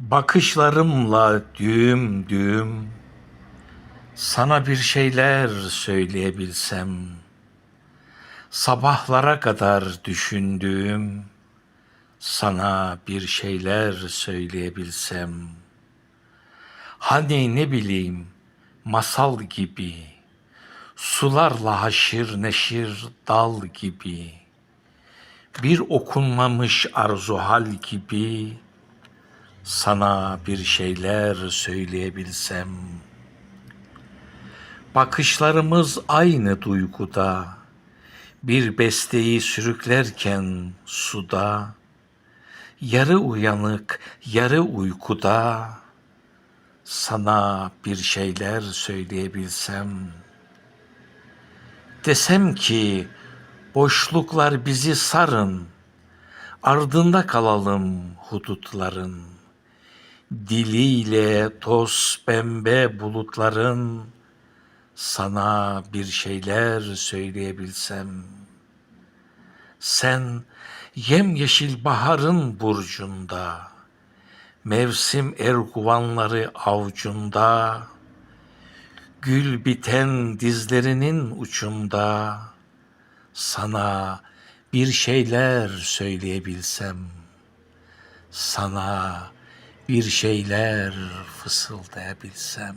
Bakışlarımla düğüm düğüm sana bir şeyler söyleyebilsem sabahlara kadar düşündüğüm sana bir şeyler söyleyebilsem hani ne bileyim masal gibi sularla haşir neşir dal gibi bir okunmamış arzu hal gibi sana bir şeyler söyleyebilsem. Bakışlarımız aynı duyguda. Bir besteyi sürüklerken suda. Yarı uyanık yarı uykuda. Sana bir şeyler söyleyebilsem. Desem ki boşluklar bizi sarın. Ardında kalalım hudutların diliyle toz pembe bulutların sana bir şeyler söyleyebilsem sen yemyeşil baharın burcunda mevsim erguvanları avcunda gül biten dizlerinin ucunda sana bir şeyler söyleyebilsem sana bir şeyler fısıldayabilsem